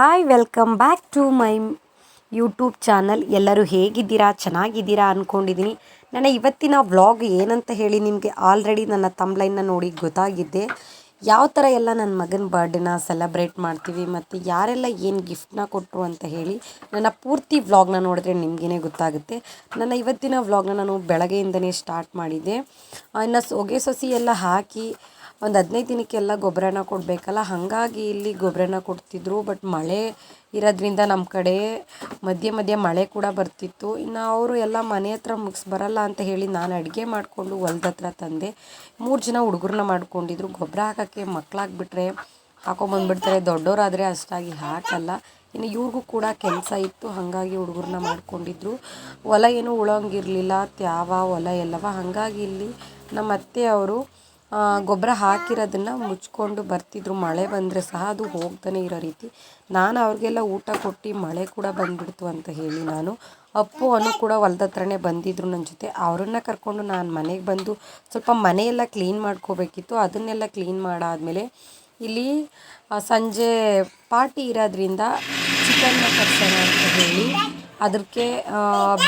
Hi welcome back to my YouTube channel ಎಲ್ಲರೂ ಹೇಗಿದ್ದೀರಾ? ಚೆನ್ನಾಗಿದ್ದೀರಾ ಅಂದ್ಕೊಂಡಿದ್ದೀನಿ ನನ್ನ ಇವತ್ತಿನ ವ್ಲಾಗ್ ಏನಂತ ಹೇಳಿ ನಿಮಗೆ ಆಲ್ರೆಡಿ ನನ್ನ ತಮ್ಲೈನ್ನ ನೋಡಿ ಗೊತ್ತಾಗಿದ್ದೆ ಯಾವ ಥರ ಎಲ್ಲ ನನ್ನ ಮಗನ ಬರ್ಡೇನ ಸೆಲೆಬ್ರೇಟ್ ಮಾಡ್ತೀವಿ ಮತ್ತು ಯಾರೆಲ್ಲ ಏನು ಗಿಫ್ಟ್ನ ಕೊಟ್ಟರು ಅಂತ ಹೇಳಿ ನನ್ನ ಪೂರ್ತಿ ವ್ಲಾಗ್ನ ನೋಡಿದ್ರೆ ನಿಮಗೇ ಗೊತ್ತಾಗುತ್ತೆ. ನನ್ನ ಇವತ್ತಿನ ವ್ಲಾಗ್ನ ನಾನು ಬೆಳಗ್ಗೆಯಿಂದನೇ ಸ್ಟಾರ್ಟ್ ಮಾಡಿದ್ದೆ. ಇನ್ನು ಸೊಗೆ ಸೊಸಿ ಎಲ್ಲ ಹಾಕಿ ಒಂದು ಹದಿನೈದು ದಿನಕ್ಕೆಲ್ಲ ಗೊಬ್ಬರನ ಕೊಡಬೇಕಲ್ಲ, ಹಾಗಾಗಿ ಇಲ್ಲಿ ಗೊಬ್ಬರನ ಕೊಡ್ತಿದ್ರು. ಬಟ್ ಮಳೆ ಇರೋದ್ರಿಂದ ನಮ್ಮ ಕಡೆ ಮಧ್ಯೆ ಮಧ್ಯೆ ಮಳೆ ಕೂಡ ಬರ್ತಿತ್ತು. ಇನ್ನು ಅವರು ಎಲ್ಲ ಮನೆ ಹತ್ರ ಮುಗಿಸ್ ಬರಲ್ಲ ಅಂತ ಹೇಳಿ ನಾನು ಅಡುಗೆ ಮಾಡಿಕೊಂಡು ಹೊಲ್ದ ಹತ್ರ ತಂದೆ, ಮೂರು ಜನ ಹುಡುಗರನ್ನ ಮಾಡ್ಕೊಂಡಿದ್ರು. ಗೊಬ್ಬರ ಹಾಕೋಕ್ಕೆ ಮಕ್ಕಳಾಗ್ಬಿಟ್ರೆ ಹಾಕೊಂಬಂದ್ಬಿಡ್ತಾರೆ ದೊಡ್ಡವರಾದರೆ ಅಷ್ಟಾಗಿ ಹಾಕಲ್ಲ. ಇನ್ನು ಇವ್ರಿಗೂ ಕೂಡ ಕೆಲಸ ಇತ್ತು, ಹಾಗಾಗಿ ಹುಡುಗರನ್ನ ಮಾಡ್ಕೊಂಡಿದ್ರು. ಹೊಲ ಏನೂ ಉಳೋಂಗಿರಲಿಲ್ಲ, ತ್ಯಾವ, ಹೊಲ ಎಲ್ಲವ. ಹಾಗಾಗಿ ಇಲ್ಲಿ ನಮ್ಮ ಅತ್ತೆ ಅವರು ಗೊಬ್ಬರ ಹಾಕಿರೋದನ್ನು ಮುಚ್ಕೊಂಡು ಬರ್ತಿದ್ರು. ಮಳೆ ಬಂದರೆ ಸಹ ಅದು ಹೋಗ್ತಾನೆ ಇರೋ ರೀತಿ. ನಾನು ಅವ್ರಿಗೆಲ್ಲ ಊಟ ಕೊಟ್ಟು ಮಳೆ ಕೂಡ ಬಂದ್ಬಿಡ್ತು ಅಂತ ಹೇಳಿ ನಾನು. ಅಪ್ಪು, ಅನು ಕೂಡ ಹೊಲ್ದ ಹತ್ರನೇ ಬಂದಿದ್ರು ನನ್ನ ಜೊತೆ. ಅವರನ್ನ ಕರ್ಕೊಂಡು ನಾನು ಮನೆಗೆ ಬಂದು ಸ್ವಲ್ಪ ಮನೆಯೆಲ್ಲ ಕ್ಲೀನ್ ಮಾಡ್ಕೋಬೇಕಿತ್ತು. ಅದನ್ನೆಲ್ಲ ಕ್ಲೀನ್ ಮಾಡಾದಮೇಲೆ ಇಲ್ಲಿ ಸಂಜೆ ಪಾರ್ಟಿ ಇರೋದ್ರಿಂದ ಚಿಕನ್ನ ತರ್ಸೋಣ ಅಂತ ಹೇಳಿ ಅದಕ್ಕೆ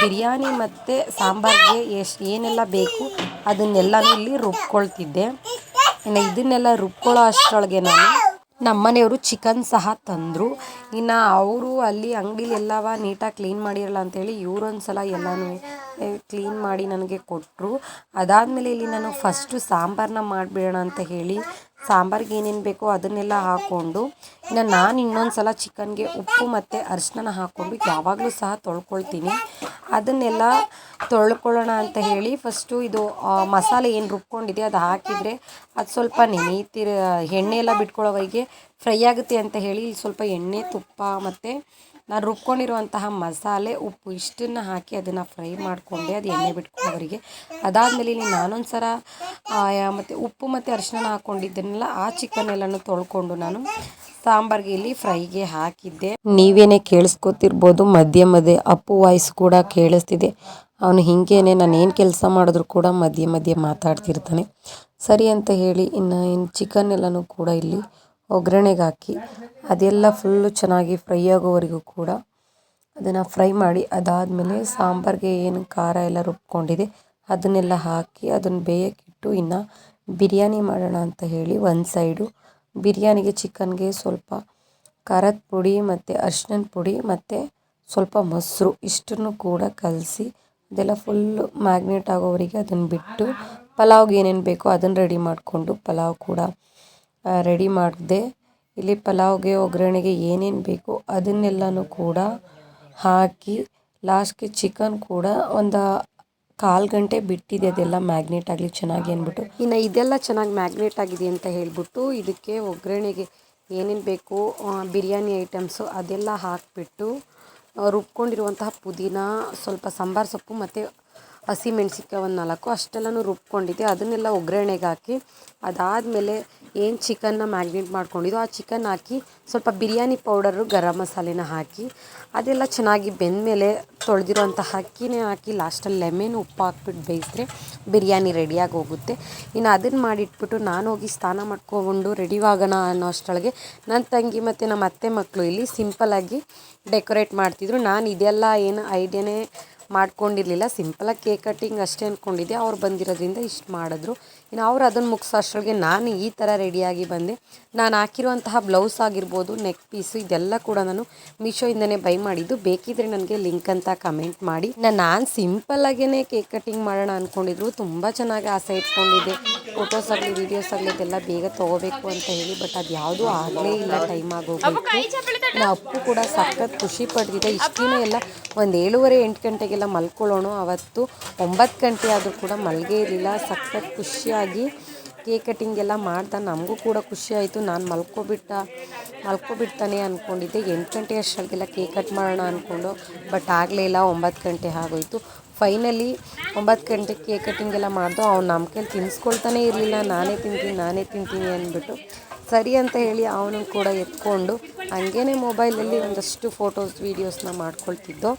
ಬಿರಿಯಾನಿ ಮತ್ತು ಸಾಂಬಾರಿಗೆ ಎಷ್ಟು ಏನೆಲ್ಲ ಬೇಕು ಅದನ್ನೆಲ್ಲನೂ ಇಲ್ಲಿ ರುಬ್ಕೊಳ್ತಿದ್ದೆ. ಇನ್ನು ಇದನ್ನೆಲ್ಲ ರುಬ್ಕೊಳ್ಳೋ ಅಷ್ಟರೊಳಗೆ ನಾನು ನಮ್ಮನೆಯವರು ಚಿಕನ್ ಸಹ ತಂದರು. ಇನ್ನು ಅವರು ಅಲ್ಲಿ ಅಂಗಡಿಲಿ ಎಲ್ಲವ ನೀಟಾಗಿ ಕ್ಲೀನ್ ಮಾಡಿರಲ್ಲ ಅಂತೇಳಿ ಇವರೊಂದು ಸಲ ಎಲ್ಲನೂ ಕ್ಲೀನ್ ಮಾಡಿ ನನಗೆ ಕೊಟ್ಟರು ಅದಾದಮೇಲೆ ಇಲ್ಲಿ ನಾನು ಫಸ್ಟು ಸಾಂಬಾರನ್ನ ಮಾಡಿಬಿಡೋಣ ಅಂತ ಹೇಳಿ ಸಾಂಬಾರಿಗೆ ಏನೇನು ಬೇಕೋ ಅದನ್ನೆಲ್ಲ ಹಾಕ್ಕೊಂಡು ಇನ್ನು ನಾನು ಇನ್ನೊಂದು ಸಲ ಚಿಕನ್ಗೆ ಉಪ್ಪು ಮತ್ತು ಅರಿಶಿನ ಹಾಕ್ಕೊಂಡು ಯಾವಾಗಲೂ ಸಹ ತೊಳ್ಕೊಳ್ತೀನಿ. ಅದನ್ನೆಲ್ಲ ತೊಳ್ಕೊಳ್ಳೋಣ ಅಂತ ಹೇಳಿ ಫಸ್ಟು ಇದು ಮಸಾಲೆ ಏನು ರುಬ್ಕೊಂಡಿದೆ ಅದು ಹಾಕಿದರೆ ಅದು ಸ್ವಲ್ಪ ನೆನೆಯುತ್ತಿರ, ಎಣ್ಣೆ ಎಲ್ಲ ಬಿಟ್ಕೊಳ್ಳೋವರೆಗೆ ಫ್ರೈ ಆಗುತ್ತೆ ಅಂತ ಹೇಳಿ ಇಲ್ಲಿ ಸ್ವಲ್ಪ ಎಣ್ಣೆ, ತುಪ್ಪ ಮತ್ತು ನಾನು ರುಬ್ಕೊಂಡಿರುವಂತಹ ಮಸಾಲೆ, ಉಪ್ಪು ಇಷ್ಟನ್ನು ಹಾಕಿ ಅದನ್ನು ಫ್ರೈ ಮಾಡಿಕೊಂಡೆ, ಅದು ಎಣ್ಣೆ ಬಿಟ್ಕೊಳ್ಳೋವರೆಗೆ ಅದಾದಮೇಲೆ ಇಲ್ಲಿ ನಾನೊಂದು ಸಲ ಮತ್ತು ಉಪ್ಪು ಮತ್ತು ಅರಿಶಿನ ಹಾಕ್ಕೊಂಡಿದ್ದನ್ನೆಲ್ಲ ಆ ಚಿಕನ್ ಎಲ್ಲನೂ ತೊಳ್ಕೊಂಡು ನಾನು ಸಾಂಬಾರ್ಗೆ ಇಲ್ಲಿ ಫ್ರೈಗೆ ಹಾಕಿದ್ದೆ. ನೀವೇನೆ ಕೇಳಿಸ್ಕೊತಿರ್ಬೋದು ಮಧ್ಯ ಮಧ್ಯೆ ಅಪ್ಪು ವಾಯ್ಸ್ ಕೂಡ ಕೇಳಿಸ್ತಿದೆ. ಅವನು ಹಿಂಗೇನೆ ನಾನು ಏನು ಕೆಲಸ ಮಾಡಿದ್ರು ಕೂಡ ಮಧ್ಯೆ ಮಧ್ಯೆ ಮಾತಾಡ್ತಿರ್ತಾನೆ. ಸರಿ ಅಂತ ಹೇಳಿ ಇನ್ನು ಇನ್ನು ಚಿಕನ್ ಎಲ್ಲನೂ ಕೂಡ ಇಲ್ಲಿ ಒಗ್ಗರಣೆಗೆ ಹಾಕಿ ಅದೆಲ್ಲ ಫುಲ್ಲು ಚೆನ್ನಾಗಿ ಫ್ರೈ ಆಗೋವರೆಗೂ ಕೂಡ ಅದನ್ನು ಫ್ರೈ ಮಾಡಿ, ಅದಾದಮೇಲೆ ಸಾಂಬಾರಿಗೆ ಏನು ಖಾರ ಎಲ್ಲ ರುಬ್ಕೊಂಡಿದೆ, ಅದನ್ನೆಲ್ಲ ಹಾಕಿ ಅದನ್ನು ಬೇಯಕ್ಕಿಟ್ಟು ಇನ್ನು ಬಿರಿಯಾನಿ ಮಾಡೋಣ ಅಂತ ಹೇಳಿ ಒಂದು ಸೈಡು ಬಿರಿಯಾನಿಗೆ ಚಿಕನ್ಗೆ ಸ್ವಲ್ಪ ಖಾರದ ಪುಡಿ ಮತ್ತು ಅರ್ಶಿನ ಪುಡಿ ಮತ್ತು ಸ್ವಲ್ಪ ಮೊಸರು ಇಷ್ಟನ್ನು ಕೂಡ ಕಲಸಿ, ಅದೆಲ್ಲ ಫುಲ್ಲು ಮ್ಯಾಗ್ನೇಟ್ ಆಗೋವರೆಗೆ ಅದನ್ನು ಬಿಟ್ಟು ಪಲಾವ್ಗೆ ಏನೇನು ಬೇಕೋ ಅದನ್ನು ರೆಡಿ ಮಾಡಿಕೊಂಡು ಪಲಾವ್ ಕೂಡ ರೆಡಿ ಮಾಡಿದೆ. ಇಲ್ಲಿ ಪಲಾವ್ಗೆ, ಒಗ್ಗರಣೆಗೆ ಏನೇನು ಬೇಕು ಅದನ್ನೆಲ್ಲನೂ ಕೂಡ ಹಾಕಿ ಲಾಸ್ಟ್ಗೆ ಚಿಕನ್ ಕೂಡ ಒಂದು ಕಾಲು ಗಂಟೆ ಬಿಟ್ಟಿದೆ. ಅದೆಲ್ಲ ಮ್ಯಾಗ್ನೇಟ್ ಆಗಲಿ ಚೆನ್ನಾಗಿ ಅಂದ್ಬಿಟ್ಟು. ಇನ್ನು ಇದೆಲ್ಲ ಚೆನ್ನಾಗಿ ಮ್ಯಾಗ್ನೇಟ್ ಆಗಿದೆ ಅಂತ ಹೇಳ್ಬಿಟ್ಟು ಇದಕ್ಕೆ ಒಗ್ಗರಣೆಗೆ ಏನೇನು ಬೇಕು ಬಿರಿಯಾನಿ ಐಟಮ್ಸು ಅದೆಲ್ಲ ಹಾಕಿಬಿಟ್ಟು, ರುಬ್ಕೊಂಡಿರುವಂತಹ ಪುದೀನ, ಸ್ವಲ್ಪ ಸಾಂಬಾರು ಸೊಪ್ಪು ಮತ್ತು ಹಸಿಮೆಣ್ಸಿನ್ಕಾಯಿ ಒಂದು ನಾಲ್ಕು ಅಷ್ಟೆಲ್ಲನೂ ರುಬ್ಕೊಂಡಿದ್ದೆ. ಅದನ್ನೆಲ್ಲ ಒಗ್ಗರಣೆಗೆ ಹಾಕಿ, ಅದಾದಮೇಲೆ ಏನು ಚಿಕನ್ನ ಮ್ಯಾಗ್ನೇಟ್ ಮಾಡ್ಕೊಂಡಿದ್ದು ಆ ಚಿಕನ್ ಹಾಕಿ, ಸ್ವಲ್ಪ ಬಿರಿಯಾನಿ ಪೌಡರು, ಗರಂ ಮಸಾಲೆನ ಹಾಕಿ, ಅದೆಲ್ಲ ಚೆನ್ನಾಗಿ ಬೆಂದಮೇಲೆ ತೊಳೆದಿರೋಂಥ ಅಕ್ಕಿನೇ ಹಾಕಿ, ಲಾಸ್ಟಲ್ಲಿ ಲೆಮೆನ್ ಉಪ್ಪು ಹಾಕ್ಬಿಟ್ಟು ಬೇಯಿಸಿದ್ರೆ ಬಿರಿಯಾನಿ ರೆಡಿಯಾಗಿ ಹೋಗುತ್ತೆ. ಇನ್ನು ಅದನ್ನು ಮಾಡಿಟ್ಬಿಟ್ಟು ನಾನು ಹೋಗಿ ಸ್ನಾನ ಮಾಡ್ಕೊಂಡು ರೆಡಿ ಆಗೋಣ ಅನ್ನೋ ಅಷ್ಟೊಳಗೆ ನನ್ನ ತಂಗಿ ಮತ್ತು ನಮ್ಮ ಅತ್ತೆ ಮಕ್ಕಳು ಇಲ್ಲಿ ಸಿಂಪಲ್ಲಾಗಿ ಡೆಕೋರೇಟ್ ಮಾಡ್ತಿದ್ರು. ನಾನು ಇದೆಲ್ಲ ಏನು ಐಡಿಯಾನೇ ಮಾಡ್ಕೊಂಡಿರಲಿಲ್ಲ. ಸಿಂಪಲಾಗಿ ಕೇಕ್ ಕಟ್ಟಿಂಗ್ ಅಷ್ಟೇ ಅಂದ್ಕೊಂಡಿದ್ದೆ ಅವ್ರು ಬಂದಿರೋದ್ರಿಂದ ಇಷ್ಟು ಮಾಡಿದ್ರು. ಇನ್ನು ಅವ್ರು ಅದನ್ನು ಮುಗಿಸೋ ಅಷ್ಟರೊಳಗೆ ನಾನು ಈ ಥರ ರೆಡಿಯಾಗಿ ಬಂದೆ. ನಾನು ಹಾಕಿರುವಂತಹ ಬ್ಲೌಸ್ ಆಗಿರ್ಬೋದು ನೆಕ್ ಪೀಸು ಇದೆಲ್ಲ ಕೂಡ ನಾನು ಮೀಶೋಯಿಂದನೇ ಬೈ ಮಾಡಿದ್ದು. ಬೇಕಿದ್ರೆ ನನಗೆ ಲಿಂಕ್ ಅಂತ ಕಮೆಂಟ್ ಮಾಡಿ. ನಾನು ಸಿಂಪಲ್ಲಾಗೇ ಕೇಕ್ ಕಟ್ಟಿಂಗ್ ಮಾಡೋಣ ಅಂದ್ಕೊಂಡಿದ್ರು ತುಂಬ ಚೆನ್ನಾಗಿ ಆಸೆ ಇಟ್ಕೊಂಡಿದ್ದೆ. ಫೋಟೋಸ್ ಆಗಲಿ ವೀಡಿಯೋಸ್ ಆಗಲಿ ಇದೆಲ್ಲ ಬೇಗ ತೊಗೋಬೇಕು ಅಂತ ಹೇಳಿ ಬಟ್ ಅದು ಯಾವುದೂ ಆಗಲೇ ಇಲ್ಲ. ಟೈಮ್ ಆಗೋಗ್ಬಿಟ್ಟು ಅಪ್ಪು ಕೂಡ ಸಖತ್ ಖುಷಿ ಪಡ್ತಿದ್ದೆ ಇಷ್ಟು ಎಲ್ಲ ಒಂದು ಏಳುವರೆ, ಎಂಟು ಗಂಟೆಗೆಲ್ಲ ಮಲ್ಕೊಳ್ಳೋಣ. ಅವತ್ತು ಒಂಬತ್ತು ಗಂಟೆ ಆದರೂ ಕೂಡ ಮಲಗೇ ಇರಲಿಲ್ಲ. ಸಖತ್ ಖುಷಿಯಾಗಿ ಕೇಕ್ ಕಟಿಂಗ್ ಎಲ್ಲ ಮಾಡ್ದ ನಮಗೂ ಕೂಡ ಖುಷಿ ಆಯಿತು. ನಾನು ಮಲ್ಕೊಬಿಟ್ಟ, ಮಲ್ಕೊಬಿಡ್ತಾನೆ ಅಂದ್ಕೊಂಡಿದ್ದೆ ಎಂಟು ಗಂಟೆ ಅಷ್ಟೊಳಗೆಲ್ಲ ಕೇಕ್ ಕಟ್ ಮಾಡೋಣ ಅಂದ್ಕೊಂಡು ಬಟ್ ಆಗಲೇ ಇಲ್ಲ. ಒಂಬತ್ತು ಗಂಟೆ ಆಗೋಯಿತು. ಫೈನಲಿ ಒಂಬತ್ತು ಗಂಟೆ ಕೇಕ್ ಕಟಿಂಗ್ ಎಲ್ಲ ಮಾಡ್ದು, ಅವ್ನು ನಮ್ಮ ಕೈಲಿ ತಿನ್ನಿಸ್ಕೊಳ್ತಾನೆ ಇರಲಿಲ್ಲ. ನಾನೇ ತಿಂತೀನಿ ನಾನೇ ತಿಂತೀನಿ ಅಂದ್ಬಿಟ್ಟು ಸರಿ ಅಂತ ಹೇಳಿ ಅವನು ಕೂಡ ಎತ್ಕೊಂಡು ಹಂಗೇ ಮೊಬೈಲಲ್ಲಿ ಒಂದಷ್ಟು ಫೋಟೋಸ್ ವೀಡಿಯೋಸ್ನ ಮಾಡ್ಕೊಳ್ತಿದ್ದೋ.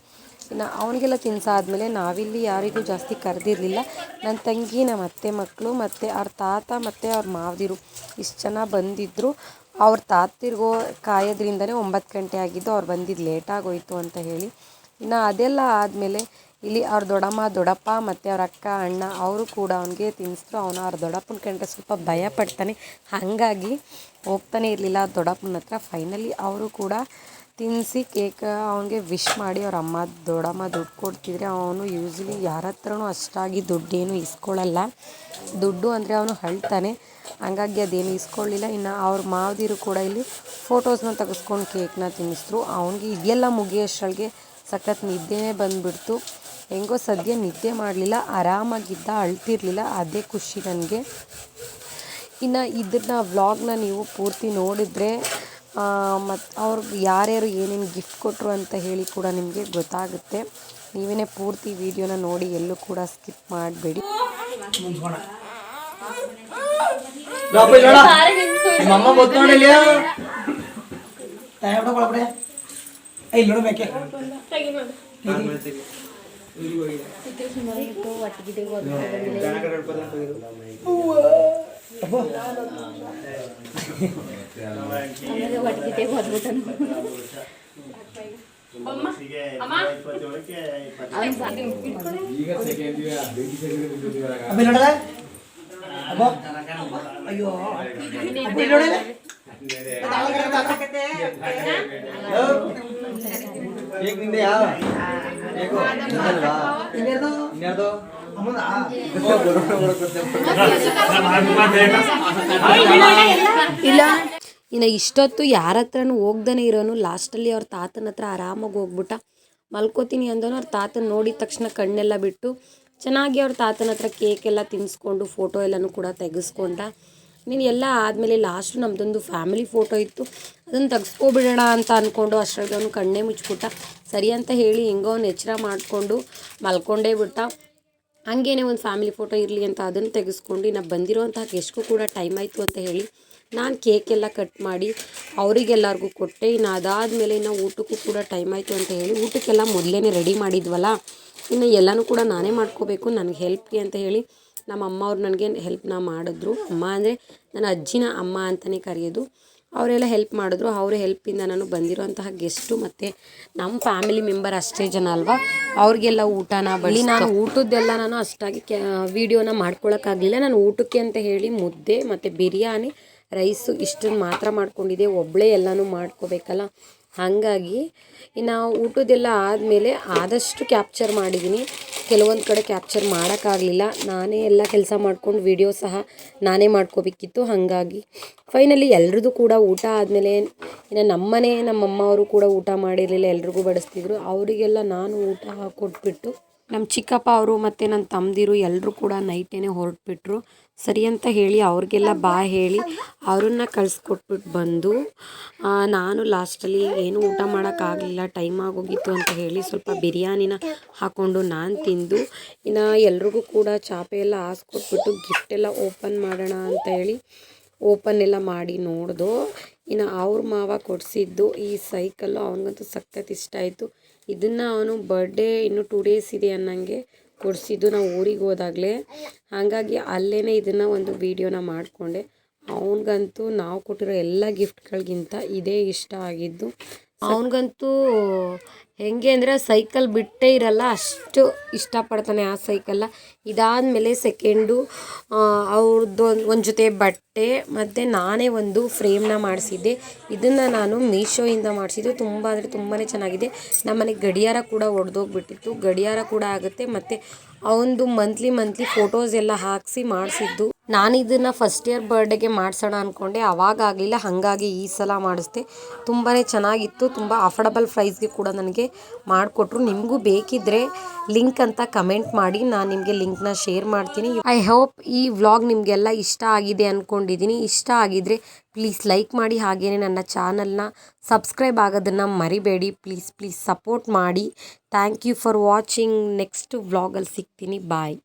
ಇನ್ನು ಅವನಿಗೆಲ್ಲ ತಿನ್ಸಾದ್ಮೇಲೆ ನಾವಿಲ್ಲಿ ಯಾರಿಗೂ ಜಾಸ್ತಿ ಕರೆದಿರಲಿಲ್ಲ. ನನ್ನ ತಂಗಿ ನಮ್ಮ ಅತ್ತೆ ಮಕ್ಕಳು ಮತ್ತು ಅವ್ರ ತಾತ ಮತ್ತು ಅವ್ರ ಮಾವದಿರು ಇಷ್ಟು ಜನ ಬಂದಿದ್ದರು ಅವ್ರ ತಾತಿರ್ಗೋ ಕಾಯೋದ್ರಿಂದನೇ ಒಂಬತ್ತು ಗಂಟೆ ಆಗಿದ್ದು ಅವ್ರು ಬಂದಿದ್ದು ಲೇಟಾಗೋಯಿತು ಅಂತ ಹೇಳಿ. ಇನ್ನು ಅದೆಲ್ಲ ಆದಮೇಲೆ ಇಲ್ಲಿ ಅವ್ರ ದೊಡ್ಡಮ್ಮ ದೊಡ್ಡಪ್ಪ ಮತ್ತು ಅವ್ರ ಅಕ್ಕ, ಅಣ್ಣ ಅವರು ಕೂಡ ಅವನಿಗೆ ತಿನ್ನಿಸಿದ್ರು ಅವನು ಅವ್ರ ದೊಡ್ಡಪ್ಪನ ಕಂಡ್ರೆ ಸ್ವಲ್ಪ ಭಯ ಪಡ್ತಾನೆ ಹಾಗಾಗಿ ಹೋಗ್ತಾನೆ ಇರಲಿಲ್ಲ. ದೊಡ್ಡಪ್ಪನ ಹತ್ರ ಫೈನಲಿ ಅವರು ಕೂಡ ತಿನ್ನಿಸಿ ಕೇಕ್ ಅವನಿಗೆ ವಿಶ್ ಮಾಡಿ ಅವ್ರ ಅಮ್ಮ, ದೊಡ್ಡಮ್ಮ ದುಡ್ಡು ಕೊಡ್ತಿದ್ರೆ ಅವನು ಯೂಸ್ವಲಿ ಯಾರ ಹತ್ರನೂ ಅಷ್ಟಾಗಿ ದುಡ್ಡೇನು ಇಸ್ಕೊಳ್ಳಲ್ಲ ದುಡ್ಡು ಅಂದರೆ ಅವನು ಅಳ್ತಾನೆ ಹಂಗಾಗಿ ಅದೇನು ಇಸ್ಕೊಳ್ಳಿಲ್ಲ ಇನ್ನು ಅವ್ರ ಮಾವದಿರು ಕೂಡ ಇಲ್ಲಿ ಫೋಟೋಸ್ನ ತೆಗೆಸ್ಕೊಂಡು ಕೇಕ್ನ ತಿನ್ನಿಸಿದ್ರು ಅವನಿಗೆ ಇದೆಲ್ಲ ಮುಗಿಯೋಷ್ಟರೊಳಗೆ ಸಖತ್ ನಿದ್ದೆನೇ ಬಂದುಬಿಡ್ತು. ಹೆಂಗೋ ಸದ್ಯ ನಿದ್ದೆ ಮಾಡಲಿಲ್ಲ. ಆರಾಮಾಗಿದ್ದ, ಅಳ್ತಿರ್ಲಿಲ್ಲ. ಅದೇ ಖುಷಿ ನನಗೆ. ಇನ್ನು ಇದನ್ನ ವ್ಲಾಗ್ನ ನೀವು ಪೂರ್ತಿ ನೋಡಿದರೆ ಮತ್ತು ಅವ್ರಿಗೆ ಯಾರ್ಯಾರು ಏನೇನು ಗಿಫ್ಟ್ ಕೊಟ್ಟರು ಅಂತ ಹೇಳಿ ಕೂಡ ನಿಮಗೆ ಗೊತ್ತಾಗುತ್ತೆ. ನೀವೇ ಪೂರ್ತಿ ವಿಡಿಯೋನ ನೋಡಿ ಎಲ್ಲೂ ಕೂಡ ಸ್ಕಿಪ್ ಮಾಡಬೇಡಿ. ಲೋಪ అమ్మది వడికితే వదులుతాను అయ్యో एक दिन दे यार एक दो इन्हें दो इन्हें दो ಅಮ್ಮನ ಇನ್ನು ಇಷ್ಟೊತ್ತು ಯಾರ ಹತ್ರನೂ ಹೋಗ್ದೇ ಇರೋನು. ಲಾಸ್ಟಲ್ಲಿ ಅವ್ರ ತಾತನ ಹತ್ರ ಆರಾಮಾಗಿ ಹೋಗ್ಬಿಟ್ಟ. ಮಲ್ಕೋತೀನಿ ಅಂದವನು ಅವ್ರ ತಾತನ ನೋಡಿದ ತಕ್ಷಣ ಕಣ್ಣೆಲ್ಲ ಬಿಟ್ಟು ಚೆನ್ನಾಗಿ ಅವ್ರ ತಾತನ ಹತ್ರ ಕೇಕ್ ಎಲ್ಲ ತಿನ್ನಿಸ್ಕೊಂಡು ಫೋಟೋ ಎಲ್ಲನೂ ಕೂಡ ತೆಗೆಸ್ಕೊಂಡ. ನೀನು ಎಲ್ಲ ಆದಮೇಲೆ ಲಾಸ್ಟು ನಮ್ಮದೊಂದು ಫ್ಯಾಮಿಲಿ ಫೋಟೋ ಇತ್ತು. ಅದನ್ನು ತೆಗೆಸ್ಕೊಬಿಡೋಣ ಅಂತ ಅಂದ್ಕೊಂಡು ಅಷ್ಟರಲ್ಲಿ ಅವನು ಕಣ್ಣೇ ಮುಚ್ಚಿಬಿಟ್ಟ. ಸರಿ ಅಂತ ಹೇಳಿ ಹಿಂಗೋ ಅವ್ನು ಎಚ್ಚರ ಮಾಡಿಕೊಂಡು ಮಲ್ಕೊಂಡೇ ಬಿಟ್ಟ. ಹಂಗೇನೆ ಒಂದು ಫ್ಯಾಮಿಲಿ ಫೋಟೋ ಇರಲಿ ಅಂತ ಅದನ್ನು ತೆಗೆಸ್ಕೊಂಡು ನಾವು ಬಂದಿರೋಂತಹ ಗೆಸ್ಟ್ಗೂ ಕೂಡ ಟೈಮ್ ಆಯಿತು ಅಂತ ಹೇಳಿ ನಾನು ಕೇಕ್ ಎಲ್ಲ ಕಟ್ ಮಾಡಿ ಅವರಿಗೆಲ್ಲರಿಗೂ ಕೊಟ್ಟೆ. ಇನ್ನು ಅದಾದಮೇಲೆ ಇನ್ನು ಊಟಕ್ಕೂ ಕೂಡ ಟೈಮ್ ಆಯಿತು ಅಂತ ಹೇಳಿ ಊಟಕ್ಕೆಲ್ಲ ಮೊದಲೇ ರೆಡಿ ಮಾಡಿದ್ವಲ್ಲ, ಇನ್ನು ಎಲ್ಲನೂ ಕೂಡ ನಾನೇ ಮಾಡ್ಕೋಬೇಕು, ನನಗೆ ಹೆಲ್ಪ್ಗೆ ಅಂತ ಹೇಳಿ ನಮ್ಮ ಅಮ್ಮ ಅವ್ರು ನನಗೆ ಹೆಲ್ಪ್ನ ಮಾಡಿದ್ರು. ಅಮ್ಮ ಅಂದರೆ ನನ್ನ ಅಜ್ಜಿನ ಅಮ್ಮ ಅಂತಲೇ ಕರೆಯೋದು. ಅವರೆಲ್ಲ ಹೆಲ್ಪ್ ಮಾಡಿದ್ರು. ಅವ್ರ ಹೆಲ್ಪಿಂದ ನಾನು ಬಂದಿರೋಂತಹ ಗೆಸ್ಟು ಮತ್ತು ನಮ್ಮ ಫ್ಯಾಮಿಲಿ ಮೆಂಬರ್ ಅಷ್ಟೇ ಜನ ಅಲ್ವಾ? ಅವ್ರಿಗೆಲ್ಲ ಊಟನ ಬಳಿ ನಾನು ಊಟದ್ದೆಲ್ಲ ನಾನು ಅಷ್ಟಾಗಿ ಕ್ಯಾ ವೀಡಿಯೋನ ಮಾಡ್ಕೊಳಕ್ಕಾಗಲಿಲ್ಲ ನಾನು ಊಟಕ್ಕೆ ಅಂತ ಹೇಳಿ ಮುದ್ದೆ ಮತ್ತು ಬಿರಿಯಾನಿ ರೈಸು ಇಷ್ಟನ್ನು ಮಾತ್ರ ಮಾಡ್ಕೊಂಡಿದ್ದೆ. ಒಬ್ಬಳೇ ಎಲ್ಲನೂ ಮಾಡ್ಕೋಬೇಕಲ್ಲ? ಹಾಗಾಗಿ ನಾವು ಊಟದ್ದೆಲ್ಲ ಆದಮೇಲೆ ಆದಷ್ಟು ಕ್ಯಾಪ್ಚರ್ ಮಾಡಿದ್ದೀನಿ ಕೆಲವೊಂದು ಕಡೆ ಕ್ಯಾಪ್ಚರ್ ಮಾಡೋಕ್ಕಾಗಲಿಲ್ಲ. ನಾನೇ ಎಲ್ಲ ಕೆಲಸ ಮಾಡ್ಕೊಂಡು ವೀಡಿಯೋ ಸಹ ನಾನೇ ಮಾಡ್ಕೋಬೇಕಿತ್ತು. ಹಾಗಾಗಿ ಫೈನಲಿ ಎಲ್ರದ್ದು ಕೂಡ ಊಟ ಆದಮೇಲೆ ಇನ್ನು ನಮ್ಮನೆ ನಮ್ಮಮ್ಮ ಅವರು ಕೂಡ ಊಟ ಮಾಡಿರಲಿಲ್ಲ. ಎಲ್ರಿಗೂ ಬಡಿಸ್ತಿದ್ರು. ಅವರಿಗೆಲ್ಲ ನಾನು ಊಟ ಹಾಕ್ಕೊಟ್ಬಿಟ್ಟು ನಮ್ಮ ಚಿಕ್ಕಪ್ಪ ಅವರು ಮತ್ತು ನನ್ನ ತಮ್ಮದಿರು ಎಲ್ಲರೂ ಕೂಡ ನೈಟೇನೆ ಹೊರಟ್ಬಿಟ್ರು. ಸರಿ ಅಂತ ಹೇಳಿ ಅವ್ರಿಗೆಲ್ಲ ಬಾ ಹೇಳಿ ಅವ್ರನ್ನ ಕಳಿಸ್ಕೊಟ್ಬಿಟ್ಟು ಬಂದು ನಾನು ಲಾಸ್ಟಲ್ಲಿ ಏನು ಊಟ ಮಾಡೋಕ್ಕಾಗಲಿಲ್ಲ, ಟೈಮ್ ಆಗೋಗಿತ್ತು ಅಂತ ಹೇಳಿ ಸ್ವಲ್ಪ ಬಿರಿಯಾನಿನ ಹಾಕ್ಕೊಂಡು ನಾನು ತಿಂದು, ಇನ್ನು ಎಲ್ರಿಗೂ ಕೂಡ ಚಾಪೆ ಎಲ್ಲ ಹಾಸ್ಕೊಟ್ಬಿಟ್ಟು ಗಿಫ್ಟ್ ಎಲ್ಲ ಓಪನ್ ಮಾಡೋಣ ಅಂತ ಹೇಳಿ ಓಪನ್ ಎಲ್ಲ ಮಾಡಿ ನೋಡ್ದು, ಇನ್ನು ಅವ್ರ ಮಾವ ಕೊಡಿಸಿದ್ದು ಈ ಸೈಕಲ್ಲು ಅವನಿಗಂತೂ ಸಖತ್ ಇಷ್ಟ ಆಯಿತು. ಇದನ್ನು ಅವನು ಬರ್ಡೇ ಇನ್ನು ಟೂ ಡೇಸ್ ಇದೆ ಅನ್ನಂಗೆ ಕೊಡಿಸಿದ್ದು ನಾವು ಊರಿಗೆ ಹೋದಾಗಲೇ. ಹಾಗಾಗಿ ಅಲ್ಲೇ ಇದನ್ನು ಒಂದು ವೀಡಿಯೋನ ಮಾಡಿಕೊಂಡೆ. ಅವನಿಗಂತೂ ನಾವು ಕೊಟ್ಟಿರೋ ಎಲ್ಲ ಗಿಫ್ಟ್ಗಳಿಗಿಂತ ಇದೇ ಇಷ್ಟ ಆಗಿದ್ದು ಅವನಿಗಂತೂ ಹೆಂಗೆ ಅಂದರೆ ಸೈಕಲ್ ಬಿಟ್ಟೇ ಇರಲ್ಲ, ಅಷ್ಟು ಇಷ್ಟಪಡ್ತಾನೆ ಆ ಸೈಕಲ್ಲ ಇದಾದ ಮೇಲೆ ಸೆಕೆಂಡು ಅವ್ರದ್ದು ಒಂದು ಜೊತೆ ಬಟ್ಟೆ, ಮತ್ತು ನಾನೇ ಒಂದು ಫ್ರೇಮ್ನ ಮಾಡಿಸಿದ್ದೆ. ಇದನ್ನು ನಾನು ಮೀಶೋಯಿಂದ ಮಾಡಿಸಿದ್ದು. ತುಂಬ ಅಂದರೆ ತುಂಬಾ ಚೆನ್ನಾಗಿದೆ. ನಮ್ಮನೆ ಗಡಿಯಾರ ಕೂಡ ಒಡೆದೋಗ್ಬಿಟ್ಟಿತ್ತು. ಗಡಿಯಾರ ಕೂಡ ಆಗುತ್ತೆ. ಮತ್ತು ಅವನದು ಮಂತ್ಲಿ ಮಂತ್ಲಿ ಫೋಟೋಸ್ ಎಲ್ಲ ಹಾಕಿಸಿ ಮಾಡಿಸಿದ್ದು. ನಾನು ಇದನ್ನು ಫಸ್ಟ್ ಇಯರ್ ಬರ್ಡೇಗೆ ಮಾಡಿಸೋಣ ಅಂದ್ಕೊಂಡೆ ಅವಾಗ ಆಗಲಿಲ್ಲ, ಹಾಗಾಗಿ ಈ ಸಲ ಮಾಡಿಸ್ದೆ. ತುಂಬಾ ಚೆನ್ನಾಗಿತ್ತು, ತುಂಬ ಅಫೋರ್ಡಬಲ್ ಪ್ರೈಸ್ಗೆ ಕೂಡ ನನಗೆ ಮಾಡಿಕೊಟ್ರು. ನಿಮಗೂ ಬೇಕಿದ್ದರೆ ಲಿಂಕ್ ಅಂತ ಕಮೆಂಟ್ ಮಾಡಿ, ನಾನು ನಿಮಗೆ ಲಿಂಕ್ನ ಶೇರ್ ಮಾಡ್ತೀನಿ. ಐ ಹೋಪ್ ಈ ವ್ಲಾಗ್ ನಿಮಗೆಲ್ಲ ಇಷ್ಟ ಆಗಿದೆ ಅಂದ್ಕೊಂಡಿದ್ದೀನಿ ಇಷ್ಟ ಆಗಿದ್ದರೆ ಪ್ಲೀಸ್ ಲೈಕ್ ಮಾಡಿ ಹಾಗೆಯೇ ನನ್ನ ಚಾನಲ್ನ ಸಬ್ಸ್ಕ್ರೈಬ್ ಆಗೋದನ್ನು ಮರಿಬೇಡಿ. ಪ್ಲೀಸ್ ಪ್ಲೀಸ್ ಸಪೋರ್ಟ್ ಮಾಡಿ. Thank you for watching next ವ್ಲಾಗಲ್ಲಿ ಸಿಗ್ತೀನಿ. ಬಾಯ್